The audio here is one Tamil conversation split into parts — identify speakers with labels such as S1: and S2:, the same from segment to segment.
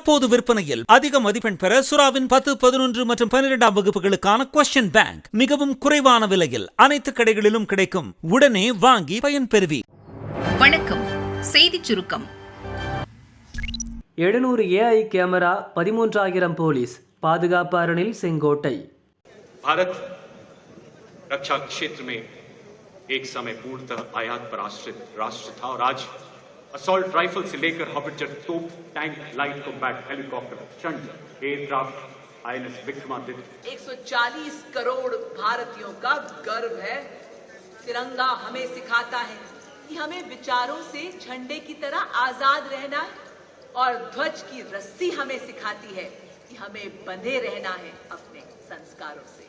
S1: தற்போது விற்பனையில் அதிக மதிப்பெண் பெற சுறாவின் பத்து பதினொன்று மற்றும் பன்னிரெண்டாம் வகுப்புகளுக்கான கொஸ்டின் பேங்க் மிகவும் குறைவான விலையில் அனைத்து கடைகளிலும் கிடைக்கும் உடனே வாங்கி பயன்பெறுவி
S2: வணக்கம் செய்திச் சுருக்கம்
S3: எழுநூறு ஏஐ கேமரா பதிமூன்றாயிரம் போலீஸ் பாதுகாப்பு அரணில் செங்கோட்டை
S4: भारत रक्षा क्षेत्र में एक समय पूर्णतः आयात पर आश्रित राष्ट्र था और आज असॉल्ट राइफल से लेकर हॉबिटर तोप टैंक लाइट कॉम्बैट हेलीकॉप्टर चंड एयरक्राफ्ट आईएनएस विक्रमादित्य
S5: 140 करोड़ भारतीयों का गर्व है तिरंगा हमें सिखाता है कि हमें विचारों से झंडे की तरह आजाद रहना है और ध्वज की रस्सी हमें सिखाती है कि हमें बंधे रहना है अपने संस्कारों से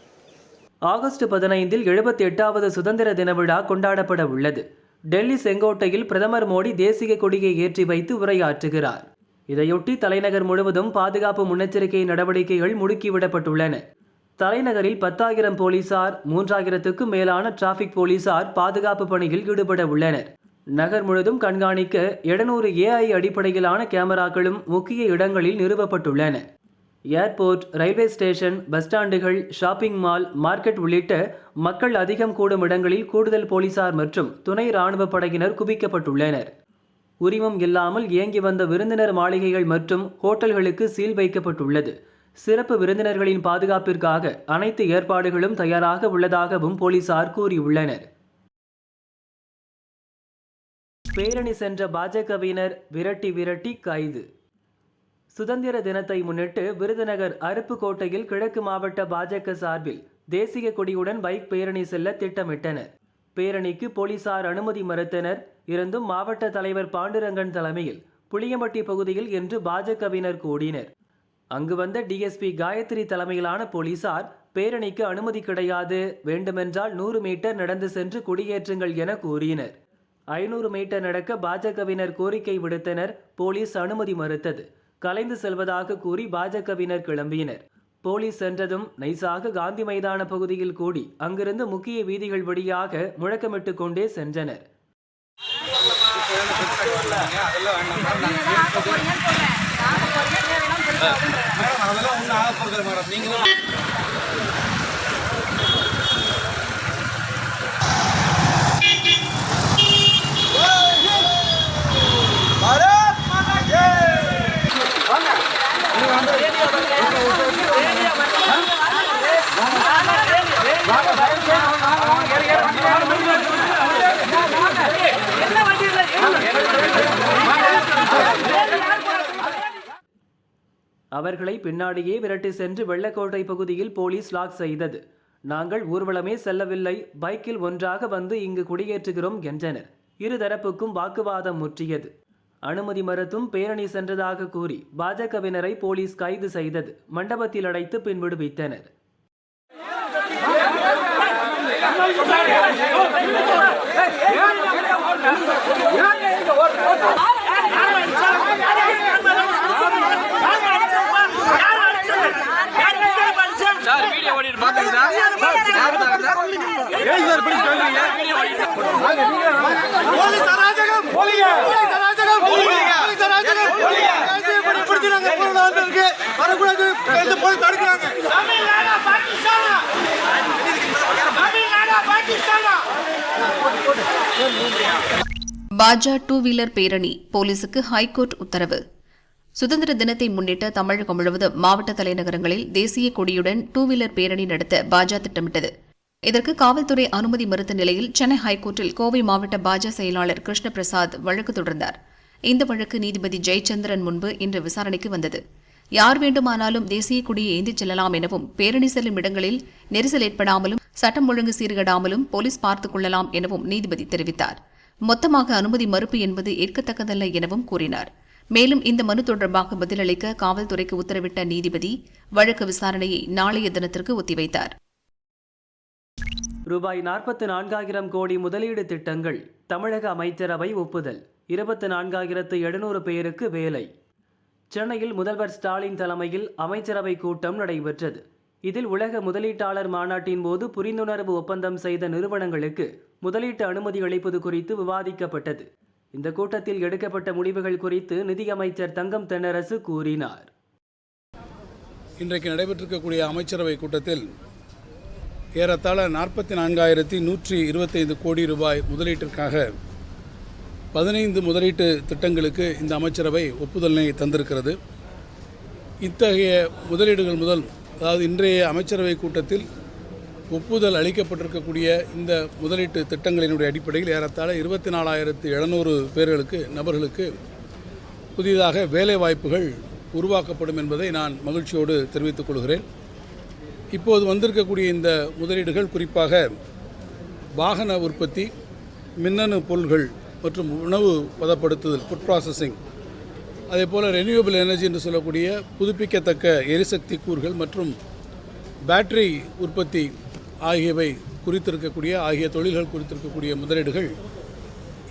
S3: ஆகஸ்ட் பதினைந்தில் எழுபத்தி எட்டாவது சுதந்திர தின விழா கொண்டாடப்பட உள்ளது டெல்லி செங்கோட்டையில் பிரதமர் மோடி தேசிய கொடியை ஏற்றி வைத்து உரையாற்றுகிறார். இதையொட்டி தலைநகர் முழுவதும் பாதுகாப்பு முன்னெச்சரிக்கை நடவடிக்கைகள் முடுக்கிவிடப்பட்டுள்ளன. தலைநகரில் பத்தாயிரம் போலீசார் மூன்றாயிரத்துக்கும் மேலான டிராஃபிக் போலீசார் பாதுகாப்பு பணியில் ஈடுபட உள்ளனர். நகர் முழுதும் கண்காணிக்க எழுநூறு ஏஐ அடிப்படையிலான கேமராக்களும் முக்கிய இடங்களில் நிறுவப்பட்டுள்ளன. ஏர்போர்ட் ரயில்வே ஸ்டேஷன் பஸ் ஸ்டாண்டுகள் ஷாப்பிங் மால் மார்க்கெட் உள்ளிட்ட மக்கள் அதிகம் கூடும் இடங்களில் கூடுதல் போலீசார் மற்றும் துணை ராணுவ படையினர் குவிக்கப்பட்டுள்ளனர். உரிமம் இல்லாமல் இயங்கி வந்த விருந்தினர் மாளிகைகள் மற்றும் ஹோட்டல்களுக்கு சீல் வைக்கப்பட்டுள்ளது. சிறப்பு விருந்தினர்களின் பாதுகாப்பிற்காக அனைத்து ஏற்பாடுகளும் தயாராக உள்ளதாகவும் போலீசார் கூறியுள்ளனர். பேரணி சென்ற பாஜகவினர் விரட்டி விரட்டி கைது. சுதந்திர தினத்தை முன்னிட்டு விருதுநகர் அருப்புக்கோட்டையில் கிழக்கு மாவட்ட பாஜக சார்பில் தேசிய கொடியுடன் பைக் பேரணி செல்ல திட்டமிட்டனர். பேரணிக்கு போலீசார் அனுமதி மறுத்தனர். இருந்தும் மாவட்ட தலைவர் பாண்டுரங்கன் தலைமையில் புளியம்பட்டி பகுதியில் இன்று பாஜகவினர் கூடினர். அங்கு வந்த டிஎஸ்பி காயத்ரி தலைமையிலான போலீசார் பேரணிக்கு அனுமதி கிடையாது வேண்டுமென்றால் நூறு மீட்டர் நடந்து சென்று குடியேற்றுங்கள் என கூறினர். ஐநூறு மீட்டர் நடக்க பாஜகவினர் கோரிக்கை விடுத்தனர். போலீஸ் அனுமதி மறுத்தது. கலைந்து செல்வதாக கூறி பாஜகவினர் கிளம்பினர். போலீஸ் சென்றதும் நைசாக காந்தி மைதான பகுதியில் கூடி அங்கிருந்து முக்கிய வீதிகள் வழியாக முழக்கமிட்டு கொண்டே சென்றனர். அவர்களை பின்னாடியே விரட்டி சென்று வெள்ளக்கோட்டை பகுதியில் போலீஸ் லாக் செய்தது நாங்கள் ஊர்வலமே செல்லவில்லை பைக்கில் ஒன்றாக வந்து இங்கு குடியேற்றுகிறோம் என்றனர் இருதரப்புக்கும் வாக்குவாதம் முற்றியது அனுமதி மறுத்தும் பேரணி சென்றதாக கூறி பாஜகவினரை போலீஸ் கைது செய்தது மண்டபத்தில் அடைத்து பின் விடுவித்தனர்
S6: போலீஸ் அராஜகம்! போலீஸ் அராஜகம்! போலீஸ் அராஜகம்! தேசிய கொடி பிடிச்சு நாங்க போராட வந்திருக்கு வரக்கூடாது. இந்த போலீஸ் தடுக்கிறாங்க. தமிழ்நாடா பாகிஸ்தானா? தமிழ்நாடா பாகிஸ்தானா?
S2: பாஜ டூ வீலர் பேரணி போலீசுக்கு ஹைகோர்ட் உத்தரவு. சுதந்திர தினத்தை முன்னிட்டு தமிழகம் முழுவதும் மாவட்ட தலைநகரங்களில் தேசிய கொடியுடன் டூ வீலர் பேரணி நடத்த பாஜக திட்டமிட்டது. இதற்கு காவல்துறை அனுமதி மறுத்த நிலையில் சென்னை ஹைகோர்ட்டில் கோவை மாவட்ட பாஜக செயலாளர் கிருஷ்ண பிரசாத் வழக்கு தொடர்ந்தார். இந்த வழக்கு நீதிபதி ஜெயச்சந்திரன் முன்பு இன்று விசாரணைக்கு வந்தது. யார் வேண்டுமானாலும் தேசிய கொடியை ஏந்திச் செல்லலாம் எனவும் பேரணி செல்லும் இடங்களில் நெரிசல் ஏற்படாமலும் சட்டம் ஒழுங்கு சீர்கெடாமலும் போலீஸ் பார்த்துக் கொள்ளலாம் எனவும் நீதிபதி தெரிவித்தார். மொத்தமாக அனுமதி மறுப்பு என்பது ஏற்கத்தக்கதல்ல எனவும் கூறினார். மேலும் இந்த மனு தொடர்பாக பதிலளிக்க காவல்துறைக்கு உத்தரவிட்ட நீதிபதி வழக்கு விசாரணையை நாளைய தினத்திற்கு ஒத்திவைத்தார்.
S3: ரூபாய் நாற்பத்து நான்காயிரம் கோடி முதலீடு திட்டங்கள் தமிழக அமைச்சரவை ஒப்புதல். இருபத்து நான்காயிரத்து எழுநூறு பேருக்கு வேலை. சென்னையில் முதல்வர் ஸ்டாலின் தலைமையில் அமைச்சரவை கூட்டம் நடைபெற்றது. இதில் உலக முதலீட்டாளர் மாநாட்டின் போது புரிந்துணர்வு ஒப்பந்தம் செய்த நிறுவனங்களுக்கு முதலீட்டு அனுமதி அளிப்பது குறித்து விவாதிக்கப்பட்டது. இந்த கூட்டத்தில் எடுக்கப்பட்ட முடிவுகள் குறித்து நிதியமைச்சர் தங்கம் தென்னரசு கூறினார்.
S7: இன்றைக்கு நடைபெற்றிருக்கக்கூடிய அமைச்சரவை கூட்டத்தில் ஏறத்தாழ நாற்பத்தி நான்காயிரத்தி நூற்றி இருபத்தைந்து கோடி ரூபாய் முதலீட்டிற்காக பதினைந்து முதலீட்டு திட்டங்களுக்கு இந்த அமைச்சரவை ஒப்புதலினை தந்திருக்கிறது. இத்தகைய முதலீடுகள் முதல் அதாவது இன்றைய அமைச்சரவை கூட்டத்தில் ஒப்புதல் அளிக்கப்பட்டிருக்கக்கூடிய இந்த முதலீட்டு திட்டங்களினுடைய அடிப்படையில் ஏறத்தாழ இருபத்தி நாலாயிரத்து எழுநூறு பேர்களுக்கு நபர்களுக்கு புதிதாக வேலை வாய்ப்புகள் உருவாக்கப்படும் என்பதை நான் மகிழ்ச்சியோடு தெரிவித்துக் கொள்கிறேன். இப்போது வந்திருக்கக்கூடிய இந்த முதலீடுகள் குறிப்பாக வாகன உற்பத்தி மின்னணு பொருள்கள் மற்றும் உணவு பதப்படுத்துதல் ஃபுட் ப்ராசஸிங் அதே போல் ரெனியூவபிள் எனர்ஜி என்று சொல்லக்கூடிய புதுப்பிக்கத்தக்க எரிசக்தி கூறுகள் மற்றும் பேட்டரி உற்பத்தி ஆகியவை குறித்திருக்கக்கூடிய ஆகிய தொழில்கள் குறித்திருக்கக்கூடிய முதலீடுகள்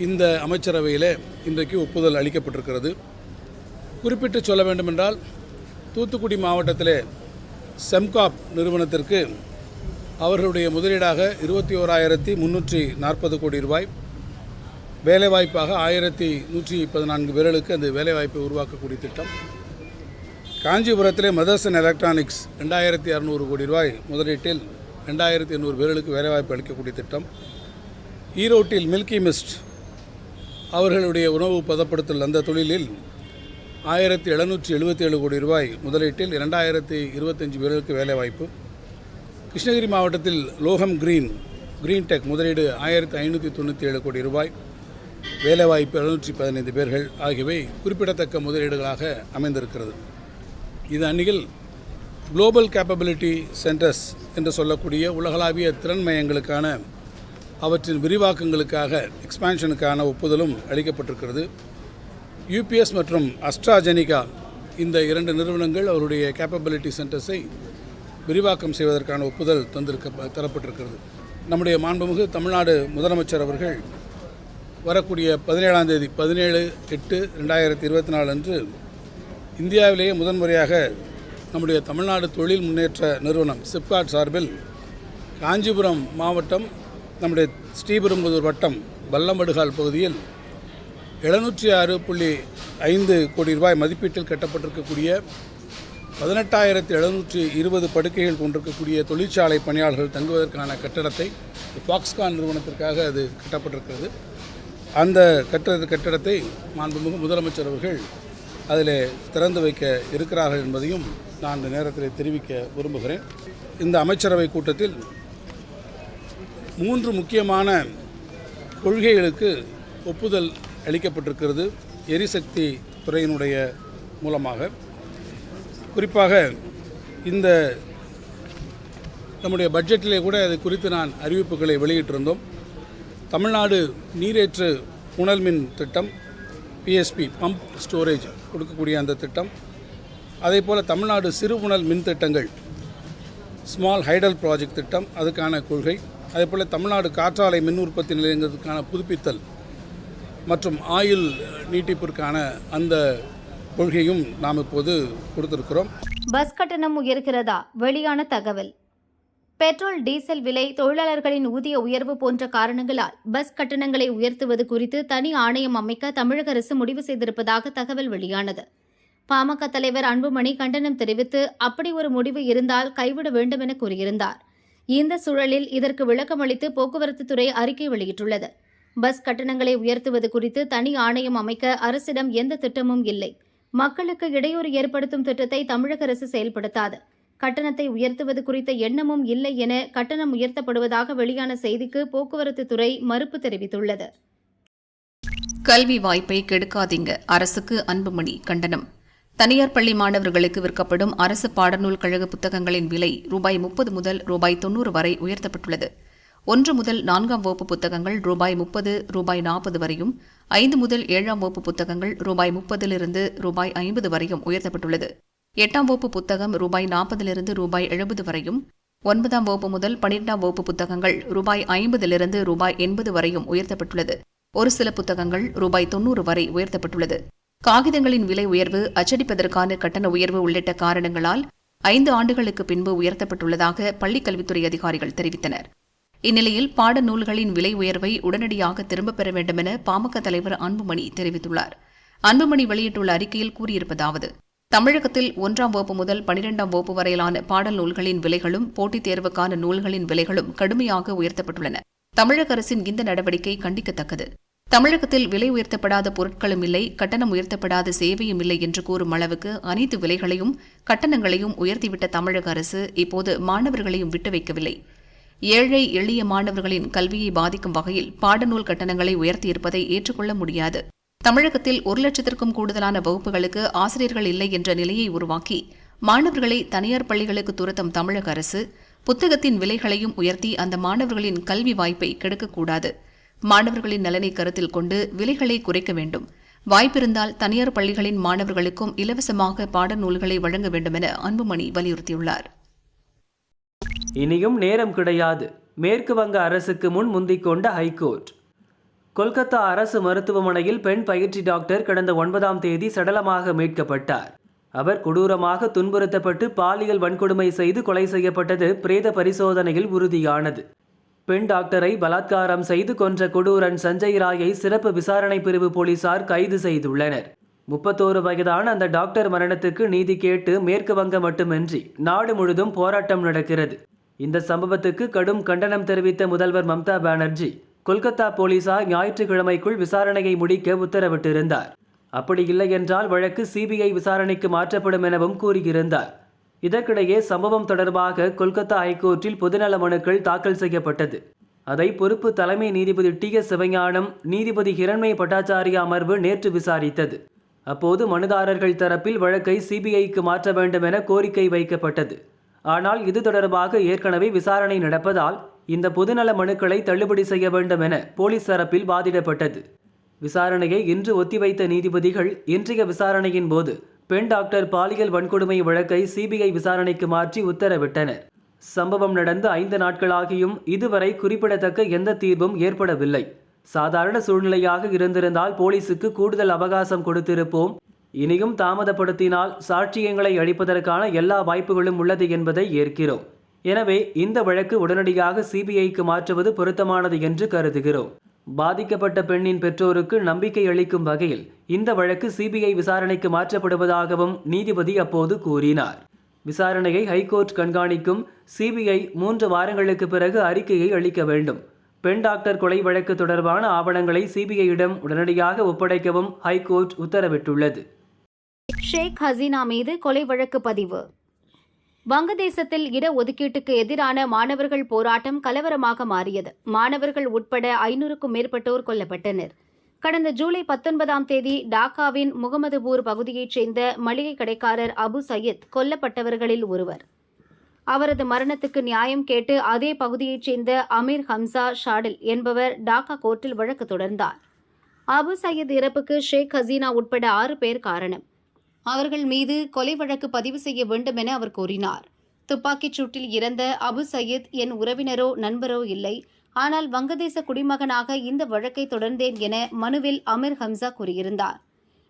S7: இந்த அமைச்சரவையில் இன்றைக்கு ஒப்புதல் அளிக்கப்பட்டிருக்கிறது. குறிப்பிட்டு சொல்ல வேண்டுமென்றால் தூத்துக்குடி மாவட்டத்திலே செம்காப் நிறுவனத்திற்கு அவர்களுடைய முதலீடாக இருபத்தி ஓராயிரத்தி முந்நூற்றி நாற்பது கோடி ரூபாய் வேலைவாய்ப்பாக ஆயிரத்தி நூற்றி பதினான்கு பேர்களுக்கு அந்த வேலைவாய்ப்பை உருவாக்கக்கூடிய திட்டம். காஞ்சிபுரத்திலே மதர்சன் எலக்ட்ரானிக்ஸ் ரெண்டாயிரத்தி அறநூறு கோடி ரூபாய் முதலீட்டில் ரெண்டாயிரத்தி எண்ணூறு பேர்களுக்கு வேலைவாய்ப்பு அளிக்கக்கூடிய திட்டம். ஈரோட்டில் மில்கி மிஸ்ட் அவர்களுடைய உணவு பதப்படுத்தல் அந்த தொழிலில் ஆயிரத்தி எழுநூற்றி எழுபத்தி ஏழு கோடி ரூபாய் முதலீட்டில் இரண்டாயிரத்தி இருபத்தஞ்சு பேர்களுக்கு வேலைவாய்ப்பு. கிருஷ்ணகிரி மாவட்டத்தில் லோகம் கிரீன் கிரீன் டெக் முதலீடு ஆயிரத்தி ஐநூற்றி தொண்ணூற்றி ஏழு கோடி ரூபாய். வேலைவாய்ப்பு எழுநூற்றி பதினைந்து பேர்கள் ஆகியவை குறிப்பிடத்தக்க முதலீடுகளாக அமைந்திருக்கிறது. இது அந்நியில் குளோபல் கேப்பபிலிட்டி சென்டர்ஸ் என்று சொல்லக்கூடிய உலகளாவிய திறன் மையங்களுக்கான அவற்றின் விரிவாக்கங்களுக்காக எக்ஸ்பான்ஷனுக்கான ஒப்புதலும் அளிக்கப்பட்டிருக்கிறது. யூபிஎஸ் மற்றும் அஸ்ட்ராஜெனிகா இந்த இரண்டு நிறுவனங்கள் அவருடைய கேப்பபிலிட்டி சென்டர்ஸை விரிவாக்கம் செய்வதற்கான ஒப்புதல் தந்திருக்க தரப்பட்டிருக்கிறது. நம்முடைய மாண்புமிகு தமிழ்நாடு முதலமைச்சர் அவர்கள் வரக்கூடிய பதினேழாம் தேதி பதினேழு எட்டு ரெண்டாயிரத்தி இருபத்தி நாலு அன்று இந்தியாவிலேயே முதன்முறையாக நம்முடைய தமிழ்நாடு தொழில் முன்னேற்ற நிறுவனம் சிப்காட் சார்பில் காஞ்சிபுரம் மாவட்டம் நம்முடைய ஸ்ரீபெரும்புதூர் வட்டம் வல்லமடுகால் பகுதியில் எழுநூற்றி ஆறு புள்ளி ஐந்து கோடி ரூபாய் மதிப்பீட்டில் கட்டப்பட்டிருக்கக்கூடிய பதினெட்டாயிரத்தி எழுநூற்றி இருபது படுக்கைகள் கொண்டிருக்கக்கூடிய தொழிற்சாலை பணியாளர்கள் தங்குவதற்கான கட்டடத்தை ஃபாக்ஸ்கான் நிறுவனத்திற்காக அது கட்டப்பட்டிருக்கிறது. அந்த கட்டட கட்டடத்தை மாண்புமிகு முதலமைச்சர் அவர்கள் அதில் திறந்து வைக்க இருக்கிறார்கள் என்பதையும் நான் இந்த நேரத்தில் தெரிவிக்க விரும்புகிறேன். இந்த அமைச்சரவை கூட்டத்தில் மூன்று முக்கியமான கொள்கைகளுக்கு ஒப்புதல் அளிக்கப்பட்டிருக்கிறது எரிசக்தி துறையினுடைய மூலமாக. குறிப்பாக இந்த நம்முடைய பட்ஜெட்டிலே கூட அது குறித்து நான் அறிவிப்புகளை வெளியிட்டிருந்தோம். தமிழ்நாடு நீரேற்று புனல் மின் திட்டம் பிஎஸ்பி பம்ப் ஸ்டோரேஜ் கொடுக்கக்கூடிய அந்த திட்டம். அதே போல் தமிழ்நாடு சிறுபுணல் மின் திட்டங்கள் ஸ்மால் ஹைடல் ப்ராஜெக்ட் திட்டம் அதுக்கான கொள்கை. அதே போல் தமிழ்நாடு காற்றாலை மின் உற்பத்தி நிலையங்களுக்கான புதுப்பித்தல் மற்றும் ஆயுள் நீட்டிப்பிற்கான அந்த கொள்கையும் நாம் இப்போது கொடுத்திருக்கிறோம்.
S8: பஸ் கட்டணம் உயர்கிறதா? வெளியான தகவல். பெட்ரோல் டீசல் விலை தொழிலாளர்களின் ஊதிய உயர்வு போன்ற காரணங்களால் பஸ் கட்டணங்களை உயர்த்துவது குறித்து தனி ஆணையம் அமைக்க தமிழக அரசு முடிவு செய்திருப்பதாக தகவல் வெளியானது. பாமக தலைவர் அன்புமணி கண்டனம் தெரிவித்து அப்படி ஒரு முடிவு இருந்தால் கைவிட வேண்டும் என கூறியிருந்தார். இந்த சூழலில் இதற்கு விளக்கமளித்து போக்குவரத்து துறை அறிக்கை வெளியிட்டுள்ளது. பஸ் கட்டணங்களை உயர்த்துவது குறித்து தனி ஆணையம் அமைக்க அரசிடம் எந்த திட்டமும் இல்லை. மக்களுக்கு இடையூறு ஏற்படுத்தும் திட்டத்தை தமிழக அரசு செயல்படுத்தாது. கட்டணத்தை உயர்த்துவது குறித்த எண்ணமும் இல்லை என கட்டணம் உயர்த்தப்படுவதாக வெளியான செய்திக்கு போக்குவரத்து துறை மறுப்பு தெரிவித்துள்ளது.
S2: கல்வி வாய்ப்பை கெடுக்காதீங்க. அரசுக்கு அன்புமணி கண்டனம். தனியார் பள்ளி மாணவர்களுக்கு விற்கப்படும் அரசு பாடநூல் கழக புத்தகங்களின் விலை ரூபாய் முப்பது முதல் ரூபாய் தொன்னூறு வரை உயர்த்தப்பட்டுள்ளது. ஒன்று முதல் நான்காம் வகுப்பு புத்தகங்கள் ரூபாய் முப்பது ரூபாய் நாற்பது வரையும் ஐந்து முதல் ஏழாம் வகுப்பு புத்தகங்கள் ரூபாய் முப்பதிலிருந்து ரூபாய் ஐம்பது வரையும் உயர்த்தப்பட்டுள்ளது. எட்டாம் வகுப்பு புத்தகம் ரூபாய் நாற்பதிலிருந்து ரூபாய் எழுபது வரையும் ஒன்பதாம் வகுப்பு முதல் பனிரெண்டாம் வகுப்பு புத்தகங்கள் ரூபாய் ஐம்பதிலிருந்து ரூபாய் எண்பது வரையும் உயர்த்தப்பட்டுள்ளது. ஒரு சில புத்தகங்கள் ரூபாய் தொன்னூறு வரை உயர்த்தப்பட்டுள்ளது. காகிதங்களின் விலை உயர்வு அச்சடிப்பதற்கான கட்டண உயர்வு உள்ளிட்ட காரணங்களால் ஐந்து ஆண்டுகளுக்கு பின்பு உயர்த்தப்பட்டுள்ளதாக பள்ளிக்கல்வித்துறை அதிகாரிகள் தெரிவித்தனர். இந்நிலையில் பாட நூல்களின் விலை உயர்வை உடனடியாக திரும்பப் பெற வேண்டுமென பாமக தலைவர் அன்புமணி தெரிவித்துள்ளார். அன்புமணி வெளியிட்டுள்ள அறிக்கையில் கூறியிருப்பதாவது தமிழகத்தில் ஒன்றாம் வகுப்பு முதல் பனிரெண்டாம் வகுப்பு வரையிலான பாடல் நூல்களின் விலைகளும் போட்டித் தேர்வுக்கான நூல்களின் விலைகளும் கடுமையாக உயர்த்தப்பட்டுள்ளன. தமிழக அரசின் இந்த நடவடிக்கை கண்டிக்கத்தக்கது. தமிழகத்தில் விலை உயர்த்தப்படாத பொருட்களும் இல்லை கட்டணம் உயர்த்தப்படாத சேவையும் இல்லை என்று கூறும் அளவுக்கு அனைத்து விலைகளையும் கட்டணங்களையும் உயர்த்திவிட்ட தமிழக அரசு இப்போது மாணவர்களையும் விட்டு வைக்கவில்லை. ஏழை எளிய மாணவர்களின் கல்வியை பாதிக்கும் வகையில் பாடநூல் கட்டணங்களை உயர்த்தியிருப்பதை ஏற்றுக்கொள்ள முடியாது. தமிழகத்தில் ஒரு லட்சத்திற்கும் கூடுதலான வகுப்புகளுக்கு ஆசிரியர்கள் இல்லை என்ற நிலையை உருவாக்கி மாணவர்களை தனியார் பள்ளிகளுக்கு துரத்தும் தமிழக அரசு புத்தகத்தின் விலைகளையும் உயர்த்தி அந்த மாணவர்களின் கல்வி வாய்ப்பை கெடுக்கக்கூடாது. மாணவர்களின் நலனை கருத்தில் கொண்டு விலைகளை குறைக்க வேண்டும். வாய்ப்பிருந்தால் தனியார் பள்ளிகளின் மாணவர்களுக்கும் இலவசமாக பாடநூல்களை வழங்க வேண்டுமென அன்புமணி வலியுறுத்தியுள்ளார்.
S3: இனியும் நேரம் கிடையாது. மேற்கு வங்க அரசுக்கு முன் முந்திக் கொண்ட ஹைகோர்ட். கொல்கத்தா அரசு மருத்துவமனையில் பெண் பயிற்சி டாக்டர் கடந்த ஒன்பதாம் தேதி சடலமாக மீட்கப்பட்டார். அவர் கொடூரமாக துன்புறுத்தப்பட்டு பாலியல் வன்கொடுமை செய்து கொலை செய்யப்பட்டது பிரேத பரிசோதனையில் உறுதியானது. பெண் டாக்டரை பலாத்காரம் செய்து கொன்ற கொடூரன் சஞ்சய் ராயை சிறப்பு விசாரணை பிரிவு போலீசார் கைது செய்துள்ளனர். முப்பத்தோரு வயதான அந்த டாக்டர் மரணத்துக்கு நீதி கேட்டு மேற்கு வங்கம் மட்டுமின்றி நாடு முழுதும் போராட்டம் நடக்கிறது. இந்த சம்பவத்துக்கு கடும் கண்டனம் தெரிவித்த முதல்வர் மம்தா பானர்ஜி கொல்கத்தா போலீசார் ஞாயிற்றுக்கிழமைக்குள் விசாரணையை முடிக்க உத்தரவிட்டிருந்தார். அப்படி இல்லை என்றால் வழக்கு சிபிஐ விசாரணைக்கு மாற்றப்படும் எனவும் கூறியிருந்தார். இதற்கிடையே சம்பவம் தொடர்பாக கொல்கத்தா ஹைகோர்ட்டில் பொதுநல மனுக்கள் தாக்கல் செய்யப்பட்டது. அதை பொறுப்பு தலைமை நீதிபதி டி எஸ் சிவஞானம் நீதிபதி ஹிரண்மய பட்டாச்சாரிய அமர்வு நேற்று விசாரித்தது. அப்போது மனுதாரர்கள் தரப்பில் வழக்கை சிபிஐக்கு மாற்ற வேண்டும் என கோரிக்கை வைக்கப்பட்டது. ஆனால் இது தொடர்பாக ஏற்கனவே விசாரணை நடப்பதால் இந்த பொதுநல மனுக்களை தள்ளுபடி செய்ய வேண்டும் என போலீஸ் தரப்பில் வாதிடப்பட்டது. விசாரணையை இன்று ஒத்திவைத்த நீதிபதிகள் இன்றைய விசாரணையின் போது பெண் டாக்டர் பாலியல் வன்கொடுமை வழக்கை சிபிஐ விசாரணைக்கு மாற்றி உத்தரவிட்டனர். சம்பவம் நடந்து ஐந்து நாட்களாகியும் இதுவரை குறிப்பிடத்தக்க எந்த தீர்வும் ஏற்படவில்லை. சாதாரண சூழ்நிலையாக இருந்திருந்தால் போலீசுக்கு கூடுதல் அவகாசம் கொடுத்திருப்போம். இனியும் தாமதப்படுத்தினால் சாட்சியங்களை அளிப்பதற்கான எல்லா வாய்ப்புகளும் உள்ளது என்பதை ஏற்கிறோம். எனவே இந்த வழக்கு உடனடியாக சிபிஐக்கு மாற்றுவது பொருத்தமானது என்று கருதுகிறோம். பாதிக்கப்பட்ட பெண்ணின் பெற்றோருக்கு நம்பிக்கை அளிக்கும் வகையில் இந்த வழக்கு சிபிஐ விசாரணைக்கு மாற்றப்படுவதாகவும் நீதிபதி அப்போது கூறினார். விசாரணையை ஹைகோர்ட் கண்காணிக்கும் சிபிஐ மூன்று வாரங்களுக்கு பிறகு அறிக்கையை அளிக்க வேண்டும். பெண் டாக்டர் கொலை வழக்கு தொடர்பான ஆவணங்களை சிபிஐயிடம் உடனடியாக ஒப்படைக்கவும் ஹைகோர்ட் உத்தரவிட்டுள்ளது.
S8: ஷேக் ஹசீனா மீது கொலை வழக்கு பதிவு. வங்கதேசத்தில் இடஒதுக்கீட்டுக்கு எதிரான மாணவர்கள் போராட்டம் கலவரமாக மாறியது. மாணவர்கள் உட்பட ஐநூறுக்கும் மேற்பட்டோர் கொல்லப்பட்டனர். கடந்த ஜூலை பத்தொன்பதாம் தேதி டாக்காவின் முகமதுபூர் பகுதியைச் சேர்ந்த மளிகை கடைக்காரர் அபு சையத் கொல்லப்பட்டவர்களில் ஒருவர். அவரது மரணத்துக்கு நியாயம் கேட்டு அதே பகுதியைச் சேர்ந்த அமீர் ஹம்சா ஷாடில் என்பவர் டாக்கா கோர்ட்டில் வழக்கு தொடர்ந்தார். அபு சையத் இறப்புக்கு ஷேக் ஹசீனா உட்பட ஆறு பேர் காரணம். அவர்கள் மீது கொலை வழக்கு பதிவு செய்ய வேண்டும் என அவர் கூறினார் துப்பாக்கிச் சூட்டில் இறந்த அபு சையத் என் உறவினரோ நண்பரோ இல்லை. ஆனால் வங்கதேச குடிமகனாக இந்த வழக்கை தொடர்ந்தேன் என மனுவில் அமீர் ஹம்சா கூறியிருந்தார்.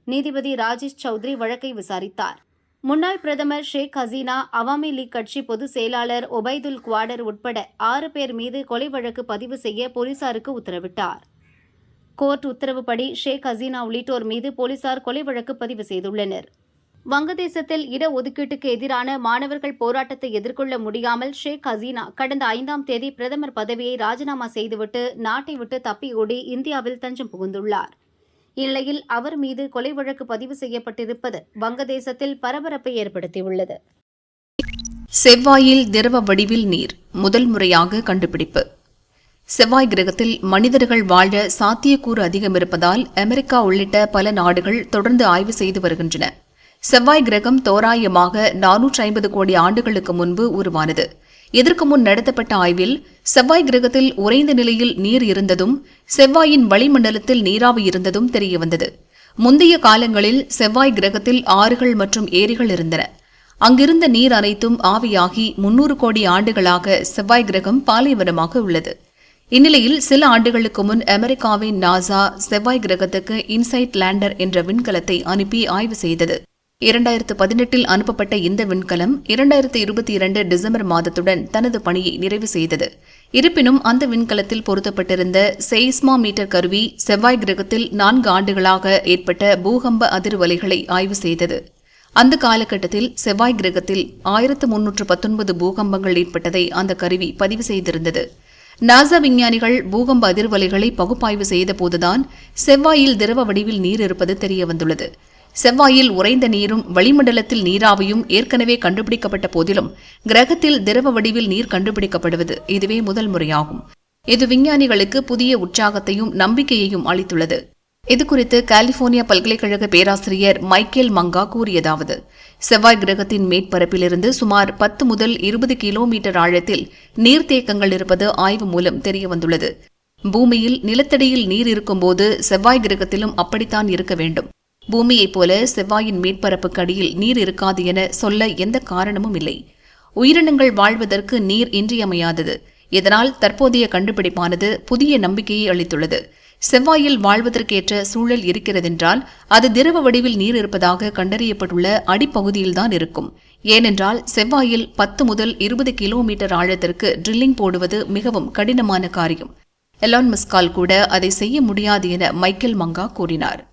S8: நீதிபதி ராஜேஷ் சௌத்ரி வழக்கை விசாரித்தார். முன்னாள் பிரதமர் ஷேக் ஹசீனா அவாமி லீக் கட்சி பொதுச் செயலாளர் ஒபைதுல் குவாடர் உட்பட ஆறு பேர் மீது கொலை வழக்கு பதிவு செய்ய போலீசாருக்கு உத்தரவிட்டார். கோர்ட் உத்தரவுப்படி ஷேக் ஹசீனா உள்ளிட்டோர் மீது போலீசார் கொலை வழக்கு பதிவு செய்துள்ளனர். வங்கதேசத்தில் இடஒதுக்கீட்டுக்கு எதிரான மாணவர்கள் போராட்டத்தை எதிர்கொள்ள முடியாமல் ஷேக் ஹசீனா கடந்த ஐந்தாம் தேதி பிரதமர் பதவியை ராஜினாமா செய்துவிட்டு நாட்டை விட்டு தப்பியோடி இந்தியாவில் தஞ்சம் புகுந்துள்ளார். இந்நிலையில் அவர் மீது கொலை வழக்கு பதிவு செய்யப்பட்டிருப்பது வங்கதேசத்தில் பரபரப்பை ஏற்படுத்தியுள்ளது.
S2: செவ்வாயில் திரவ வடிவில் நீர் முதல் முறையாக கண்டுபிடிப்பு. செவ்வாய் கிரகத்தில் மனிதர்கள் வாழ சாத்தியக்கூறு அதிகம் இருப்பதால் அமெரிக்கா உள்ளிட்ட பல நாடுகள் தொடர்ந்து ஆய்வு செய்து வருகின்றன. செவ்வாய் கிரகம் தோராயமாக நானூற்றி ஐம்பது கோடி ஆண்டுகளுக்கு முன்பு உருவானது. இதற்கு முன் நடத்தப்பட்ட ஆய்வில் செவ்வாய் கிரகத்தில் உறைந்த நிலையில் நீர் இருந்ததும் செவ்வாயின் வளிமண்டலத்தில் நீராவி இருந்ததும் தெரியவந்தது முந்தைய காலங்களில் செவ்வாய் கிரகத்தில் ஆறுகள் மற்றும் ஏரிகள் இருந்தன. அங்கிருந்த நீர் அனைத்தும் ஆவியாகி முன்னூறு கோடி ஆண்டுகளாக செவ்வாய் கிரகம் பாலைவனமாக உள்ளது. இந்நிலையில் சில ஆண்டுகளுக்கு முன் அமெரிக்காவின் நாசா செவ்வாய் கிரகத்துக்கு இன்சைட் லேண்டர் என்ற விண்கலத்தை அனுப்பி ஆய்வு செய்தது. இரண்டாயிரத்து பதினெட்டில் அனுப்பப்பட்ட இந்த விண்கலம் இரண்டாயிரத்து இருபத்தி இரண்டு டிசம்பர் மாதத்துடன் தனது பணியை நிறைவு செய்தது. இருப்பினும் அந்த விண்கலத்தில் பொருத்தப்பட்டிருந்த செய்ஸ்மா மீட்டர் கருவி செவ்வாய் கிரகத்தில் நான்கு ஆண்டுகளாக ஏற்பட்ட பூகம்ப அதிர்வலைகளை ஆய்வு செய்தது. அந்த காலகட்டத்தில் செவ்வாய் கிரகத்தில் ஆயிரத்து முன்னூற்று பத்தொன்பது பூகம்பங்கள் ஏற்பட்டதை அந்த கருவி பதிவு செய்திருந்தது. நாசா விஞ்ஞானிகள் பூகம்ப அதிர்வலைகளை பகுப்பாய்வு செய்தபோதுதான் செவ்வாயில் திரவ வடிவில் நீர் இருப்பது தெரியவந்துள்ளது. செவ்வாயில் உறைந்த நீரும் வளிமண்டலத்தில் நீராவியும் ஏற்கனவே கண்டுபிடிக்கப்பட்ட போதிலும் கிரகத்தில் திரவ வடிவில் நீர் கண்டுபிடிக்கப்படுவது இதுவே முதல் முறையாகும். இது விஞ்ஞானிகளுக்கு புதிய உற்சாகத்தையும் நம்பிக்கையையும் அளித்துள்ளது. இதுகுறித்து கலிபோர்னியா பல்கலைக்கழக பேராசிரியர் மைக்கேல் மங்கா கூறியதாவது செவ்வாய் கிரகத்தின் மேற்பரப்பிலிருந்து சுமார் பத்து முதல் இருபது கிலோமீட்டர் ஆழத்தில் நீர்த்தேக்கங்கள் இருப்பது ஆய்வு மூலம் தெரியவந்துள்ளது. பூமியில் நிலத்தடியில் நீர் இருக்கும்போது செவ்வாய் கிரகத்திலும் அப்படித்தான் இருக்க வேண்டும். பூமியைப் போல செவ்வாயின் மேற்பரப்புக்கு அடியில் நீர் இருக்காது என சொல்ல எந்த காரணமும் இல்லை. உயிரினங்கள் வாழ்வதற்கு நீர் இன்றியமையாதது. இதனால் தற்போதைய கண்டுபிடிப்பானது புதிய நம்பிக்கையை அளித்துள்ளது. செவ்வாயில் வாழ்வதற்கேற்ற சூழல் இருக்கிறதென்றால் அது திரவ வடிவில் நீர் இருப்பதாக கண்டறியப்பட்டுள்ள அடிப்பகுதியில்தான் இருக்கும். ஏனென்றால் செவ்வாயில் பத்து முதல் இருபது கிலோமீட்டர் ஆழத்திற்கு ட்ரில்லிங் போடுவது மிகவும் கடினமான காரியம். எலான் மஸ்கால் கூட அதை செய்ய முடியாது என மைக்கேல் மங்கா கூறினார்.